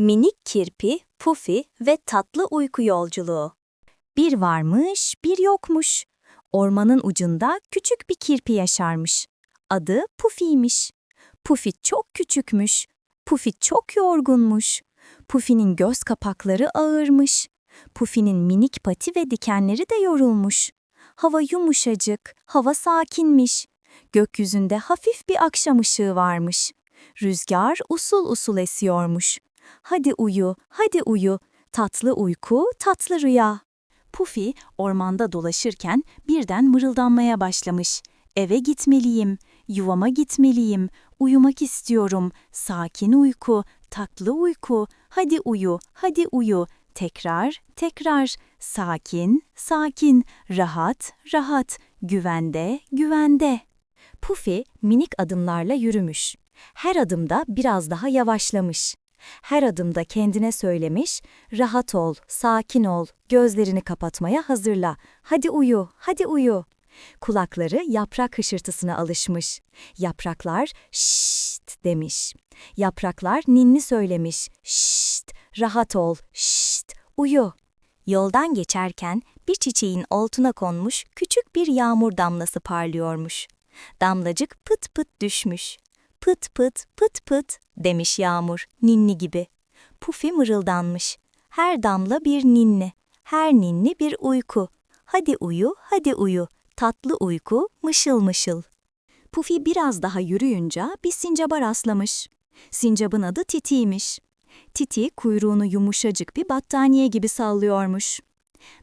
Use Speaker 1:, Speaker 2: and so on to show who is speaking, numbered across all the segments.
Speaker 1: Minik kirpi, Pufi ve tatlı uyku yolculuğu. Bir varmış, bir yokmuş. Ormanın ucunda küçük bir kirpi yaşarmış. Adı Pufi'ymiş. Pufi çok küçükmüş. Pufi çok yorgunmuş. Pufi'nin göz kapakları ağırmış. Pufi'nin minik pati ve dikenleri de yorulmuş. Hava yumuşacık, hava sakinmiş. Gökyüzünde hafif bir akşam ışığı varmış. Rüzgar usul usul esiyormuş. Hadi uyu, hadi uyu. Tatlı uyku, tatlı rüya. Pufi ormanda dolaşırken birden mırıldanmaya başlamış. Eve gitmeliyim, yuvama gitmeliyim, uyumak istiyorum. Sakin uyku, tatlı uyku. Hadi uyu, hadi uyu. Tekrar, tekrar. Sakin, sakin. Rahat, rahat. Güvende, güvende. Pufi minik adımlarla yürümüş. Her adımda biraz daha yavaşlamış. Her adımda kendine söylemiş, rahat ol, sakin ol, gözlerini kapatmaya hazırla, hadi uyu, hadi uyu. Kulakları yaprak hışırtısına alışmış. Yapraklar şşt demiş. Yapraklar ninni söylemiş. Şşt, rahat ol, şşt, uyu. Yoldan geçerken bir çiçeğin oltuna konmuş küçük bir yağmur damlası parlıyormuş. Damlacık pıt pıt düşmüş. Pıt pıt pıt pıt demiş yağmur ninni gibi. Pufi mırıldanmış. Her damla bir ninni, her ninni bir uyku. Hadi uyu, hadi uyu. Tatlı uyku, mışıl mışıl. Pufi biraz daha yürüyünce bir sincaba rastlamış. Sincabın adı Titi'ymiş. Titi kuyruğunu yumuşacık bir battaniye gibi sallıyormuş.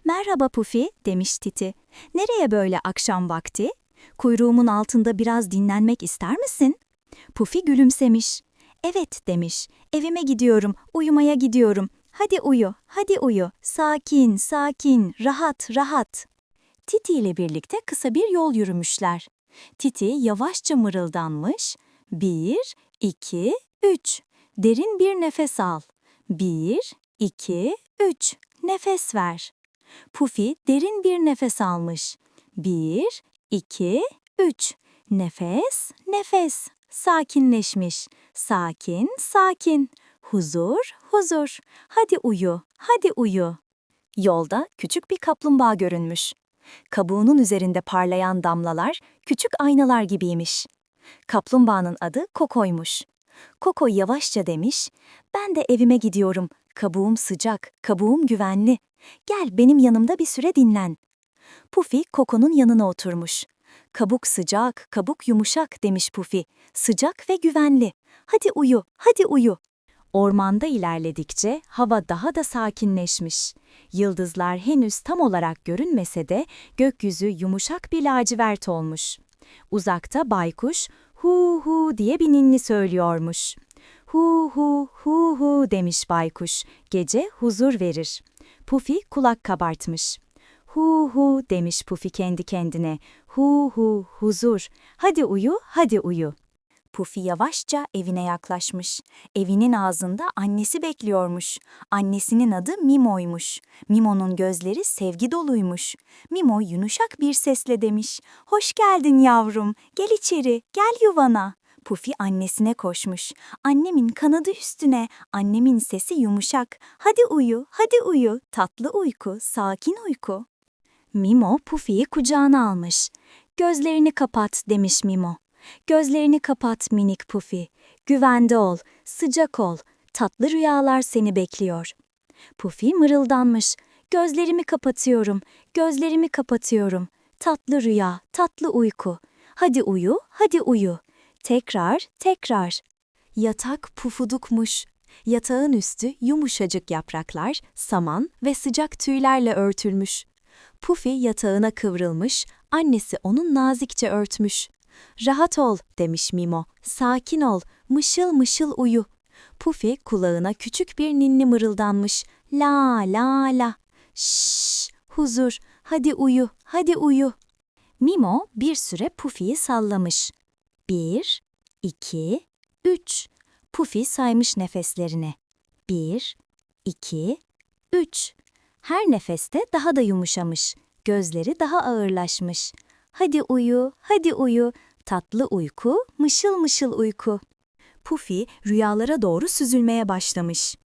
Speaker 1: Merhaba Pufi, demiş Titi. Nereye böyle akşam vakti? Kuyruğumun altında biraz dinlenmek ister misin? Pufi gülümsemiş. Evet demiş. Evime gidiyorum, uyumaya gidiyorum. Hadi uyu, hadi uyu. Sakin, sakin, rahat, rahat. Titi ile birlikte kısa bir yol yürümüşler. Titi yavaşça mırıldanmış. Bir, iki, üç. Derin bir nefes al. Bir, iki, üç. Nefes ver. Pufi derin bir nefes almış. Bir, iki, üç. Nefes, nefes. Sakinleşmiş. Sakin, sakin. Huzur, huzur. Hadi uyu, hadi uyu. Yolda küçük bir kaplumbağa görünmüş. Kabuğunun üzerinde parlayan damlalar küçük aynalar gibiymiş. Kaplumbağanın adı Koko'ymuş. Koko yavaşça demiş, ben de evime gidiyorum. Kabuğum sıcak, kabuğum güvenli. Gel benim yanımda bir süre dinlen. Pufi Koko'nun yanına oturmuş. Kabuk sıcak, kabuk yumuşak demiş Pufi. Sıcak ve güvenli. Hadi uyu, hadi uyu. Ormanda ilerledikçe hava daha da sakinleşmiş. Yıldızlar henüz tam olarak görünmese de gökyüzü yumuşak bir lacivert olmuş. Uzakta baykuş hu hu diye bir ninni söylüyormuş. Hu hu hu hu demiş baykuş. Gece huzur verir. Pufi kulak kabartmış. Hu hu demiş Pufi kendi kendine. Hu hu huzur. Hadi uyu, hadi uyu. Pufi yavaşça evine yaklaşmış. Evinin ağzında annesi bekliyormuş. Annesinin adı Mimo'ymuş. Mimo'nun gözleri sevgi doluymuş. Mimo yumuşak bir sesle demiş. Hoş geldin yavrum, gel içeri, gel yuvana. Pufi annesine koşmuş. Annemin kanadı üstüne, annemin sesi yumuşak. Hadi uyu, hadi uyu, tatlı uyku, sakin uyku. Mimo Pufi'yi kucağına almış. Gözlerini kapat demiş Mimo. Gözlerini kapat minik Pufi. Güvende ol, sıcak ol. Tatlı rüyalar seni bekliyor. Pufi mırıldanmış. Gözlerimi kapatıyorum, gözlerimi kapatıyorum. Tatlı rüya, tatlı uyku. Hadi uyu, hadi uyu. Tekrar, tekrar. Yatak pufudukmuş. Yatağın üstü yumuşacık yapraklar, saman ve sıcak tüylerle örtülmüş. Pufi yatağına kıvrılmış, annesi onu nazikçe örtmüş. Rahat ol demiş Mimo, sakin ol, mışıl mışıl uyu. Pufi kulağına küçük bir ninni mırıldanmış. La la la. Şşş, huzur, hadi uyu, hadi uyu. Mimo bir süre Pufi'yi sallamış. Bir, iki, üç. Pufi saymış nefeslerini. Bir, iki, üç. Her nefeste daha da yumuşamış, gözleri daha ağırlaşmış. Hadi uyu, hadi uyu, tatlı uyku, mışıl mışıl uyku. Pufi rüyalara doğru süzülmeye başlamış.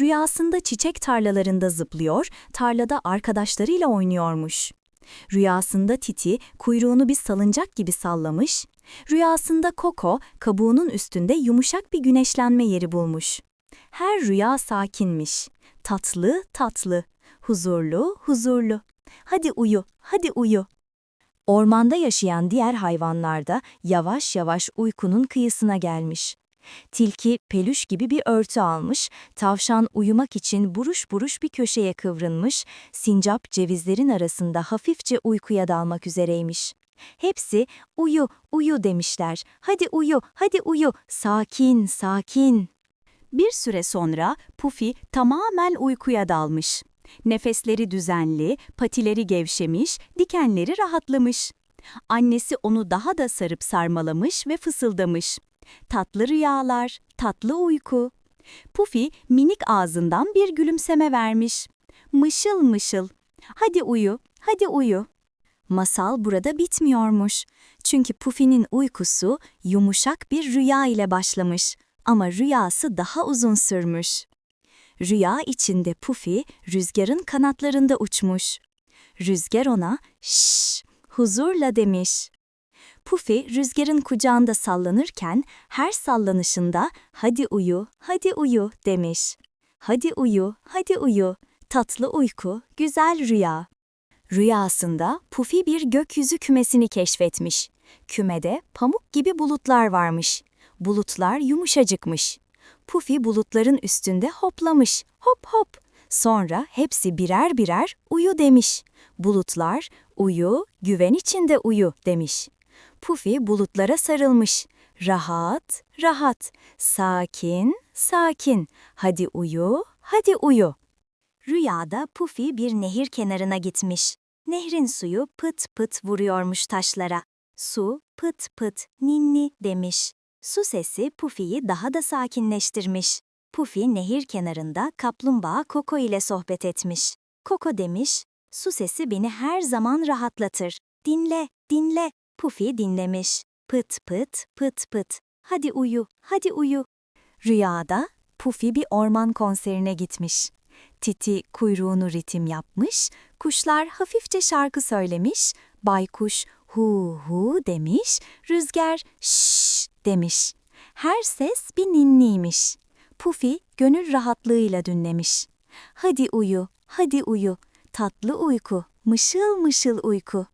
Speaker 1: Rüyasında çiçek tarlalarında zıplıyor, tarlada arkadaşlarıyla oynuyormuş. Rüyasında Titi kuyruğunu bir salıncak gibi sallamış, rüyasında Koko kabuğunun üstünde yumuşak bir güneşlenme yeri bulmuş. Her rüya sakinmiş, tatlı tatlı, huzurlu huzurlu. Hadi uyu, hadi uyu. Ormanda yaşayan diğer hayvanlar da yavaş yavaş uykunun kıyısına gelmiş. Tilki peluş gibi bir örtü almış, tavşan uyumak için buruş buruş bir köşeye kıvrılmış, sincap cevizlerin arasında hafifçe uykuya dalmak üzereymiş. Hepsi uyu, uyu demişler. Hadi uyu, hadi uyu, sakin, sakin. Bir süre sonra Pufi tamamen uykuya dalmış. Nefesleri düzenli, patileri gevşemiş, dikenleri rahatlamış. Annesi onu daha da sarıp sarmalamış ve fısıldamış. Tatlı rüyalar, tatlı uyku. Pufi minik ağzından bir gülümseme vermiş. Mışıl mışıl. Hadi uyu, hadi uyu. Masal burada bitmiyormuş. Çünkü Pufi'nin uykusu yumuşak bir rüya ile başlamış ama rüyası daha uzun sürmüş. Rüya içinde Pufi rüzgarın kanatlarında uçmuş. Rüzgar ona şşş huzurla demiş. Pufi rüzgarın kucağında sallanırken her sallanışında hadi uyu, hadi uyu demiş. Hadi uyu, hadi uyu, tatlı uyku, güzel rüya. Rüyasında Pufi bir gökyüzü kümesini keşfetmiş. Kümede pamuk gibi bulutlar varmış. Bulutlar yumuşacıkmış. Pufi bulutların üstünde hoplamış, hop hop. Sonra hepsi birer birer uyu demiş. Bulutlar, uyu, güven içinde uyu demiş. Pufi bulutlara sarılmış. Rahat, rahat, sakin, sakin. Hadi uyu, hadi uyu. Rüyada Pufi bir nehir kenarına gitmiş. Nehrin suyu pıt pıt vuruyormuş taşlara. Su pıt pıt ninni demiş. Su sesi Pufi'yi daha da sakinleştirmiş. Pufi nehir kenarında kaplumbağa Koko ile sohbet etmiş. Koko demiş, su sesi beni her zaman rahatlatır. Dinle, dinle. Pufi dinlemiş. Pıt pıt, pıt pıt. Hadi uyu, hadi uyu. Rüyada Pufi bir orman konserine gitmiş. Titi kuyruğunu ritim yapmış, kuşlar hafifçe şarkı söylemiş, baykuş hu hu demiş, rüzgar şşş demiş. Her ses bir ninniymiş. Pufi gönül rahatlığıyla dinlemiş. Hadi uyu, hadi uyu, tatlı uyku, mışıl mışıl uyku.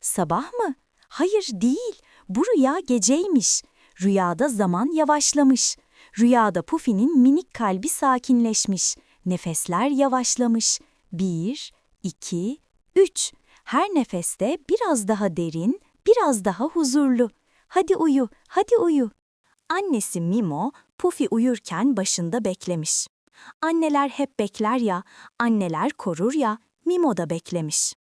Speaker 1: Sabah mı? Hayır değil, bu rüya geceymiş. Rüyada zaman yavaşlamış. Rüyada Pufi'nin minik kalbi sakinleşmiş. Nefesler yavaşlamış. Bir, iki, üç. Her nefeste biraz daha derin, biraz daha huzurlu. Hadi uyu, hadi uyu. Annesi Mimo, Pufi uyurken başında beklemiş. Anneler hep bekler ya, anneler korur ya, Mimo da beklemiş.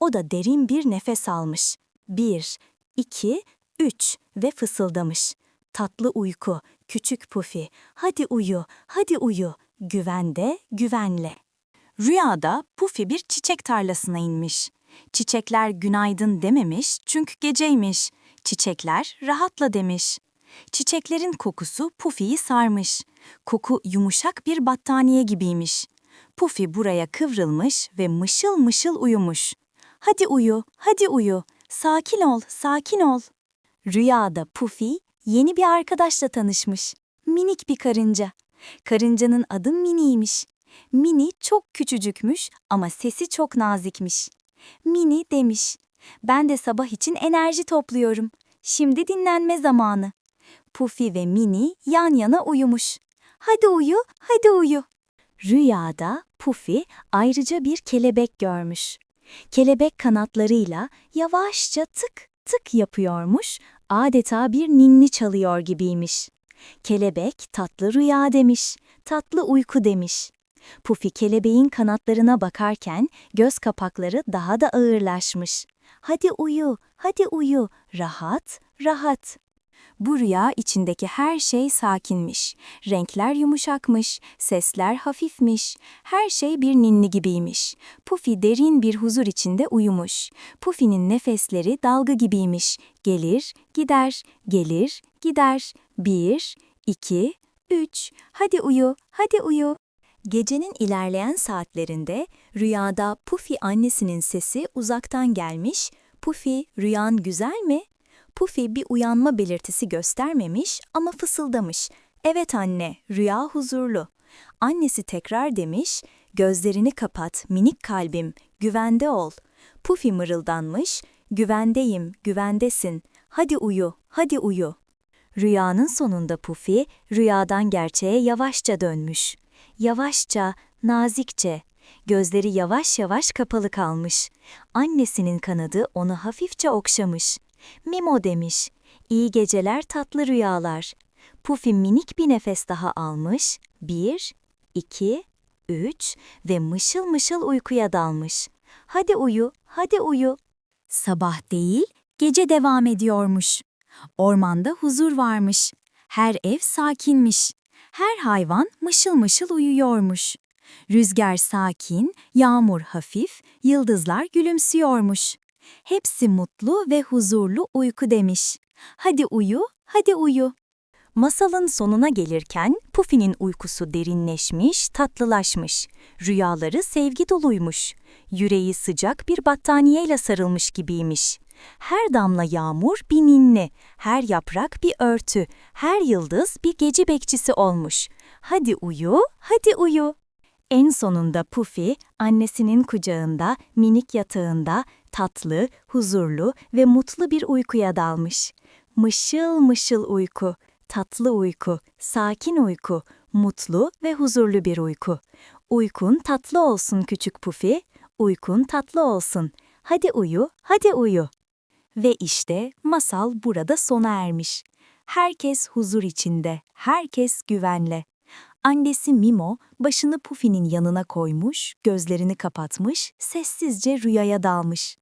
Speaker 1: O da derin bir nefes almış. Bir, iki, üç ve fısıldamış. Tatlı uyku, küçük Pufi, hadi uyu, hadi uyu, güvende, güvenle. Rüyada Pufi bir çiçek tarlasına inmiş. Çiçekler günaydın dememiş çünkü geceymiş. Çiçekler rahatla demiş. Çiçeklerin kokusu Pufi'yi sarmış. Koku yumuşak bir battaniye gibiymiş. Pufi buraya kıvrılmış ve mışıl mışıl uyumuş. Hadi uyu, hadi uyu. Sakin ol, sakin ol. Rüyada Pufi yeni bir arkadaşla tanışmış. Minik bir karınca. Karıncanın adı Mini'ymiş. Mini çok küçücükmüş ama sesi çok nazikmiş. Mini demiş, ben de sabah için enerji topluyorum. Şimdi dinlenme zamanı. Pufi ve Mini yan yana uyumuş. Hadi uyu, hadi uyu. Rüyada Pufi ayrıca bir kelebek görmüş. Kelebek kanatlarıyla yavaşça tık tık yapıyormuş, adeta bir ninni çalıyor gibiymiş. Kelebek tatlı rüya demiş, tatlı uyku demiş. Pufi kelebeğin kanatlarına bakarken göz kapakları daha da ağırlaşmış. Hadi uyu, hadi uyu, rahat, rahat. Bu rüya içindeki her şey sakinmiş. Renkler yumuşakmış, sesler hafifmiş. Her şey bir ninni gibiymiş. Pufi derin bir huzur içinde uyumuş. Pufi'nin nefesleri dalga gibiymiş. Gelir, gider, gelir, gider. Bir, iki, üç. Hadi uyu, hadi uyu. Gecenin ilerleyen saatlerinde rüyada Puffy annesinin sesi uzaktan gelmiş. Puffy, rüyan güzel mi? Puffy bir uyanma belirtisi göstermemiş ama fısıldamış. Evet anne, rüya huzurlu. Annesi tekrar demiş, gözlerini kapat minik kalbim, güvende ol. Puffy mırıldanmış, güvendeyim, güvendesin. Hadi uyu, hadi uyu. Rüyanın sonunda Puffy, rüyadan gerçeğe yavaşça dönmüş. Yavaşça, nazikçe. Gözleri yavaş yavaş kapalı kalmış. Annesinin kanadı onu hafifçe okşamış. Mimo demiş, iyi geceler tatlı rüyalar. Puffy minik bir nefes daha almış. Bir, iki, üç ve mışıl mışıl uykuya dalmış. Hadi uyu, hadi uyu. Sabah değil, gece devam ediyormuş. Ormanda huzur varmış. Her ev sakinmiş. Her hayvan mışıl mışıl uyuyormuş. Rüzgar sakin, yağmur hafif, yıldızlar gülümsüyormuş. Hepsi mutlu ve huzurlu uyku demiş. Hadi uyu, hadi uyu. Masalın sonuna gelirken Pufi'nin uykusu derinleşmiş, tatlılaşmış. Rüyaları sevgi doluymuş. Yüreği sıcak bir battaniyeyle sarılmış gibiymiş. Her damla yağmur bir ninni, her yaprak bir örtü, her yıldız bir gece bekçisi olmuş. Hadi uyu, hadi uyu. En sonunda Puffy, annesinin kucağında, minik yatağında, tatlı, huzurlu ve mutlu bir uykuya dalmış. Mışıl mışıl uyku, tatlı uyku, sakin uyku, mutlu ve huzurlu bir uyku. Uykun tatlı olsun küçük Puffy, uykun tatlı olsun. Hadi uyu, hadi uyu. Ve işte masal burada sona ermiş. Herkes huzur içinde, herkes güvenle. Annesi Mimo başını Pufi'nin yanına koymuş, gözlerini kapatmış, sessizce rüyaya dalmış.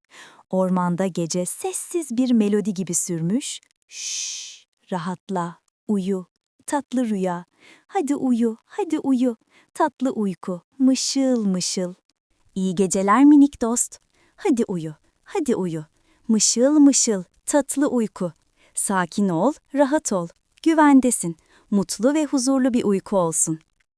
Speaker 1: Ormanda gece sessiz bir melodi gibi sürmüş. Şşş, rahatla, uyu, tatlı rüya. Hadi uyu, hadi uyu, tatlı uyku, mışıl mışıl. İyi geceler minik dost. Hadi uyu, hadi uyu. Mışıl mışıl, tatlı uyku. Sakin ol, rahat ol. Güvendesin. Mutlu ve huzurlu bir uyku olsun.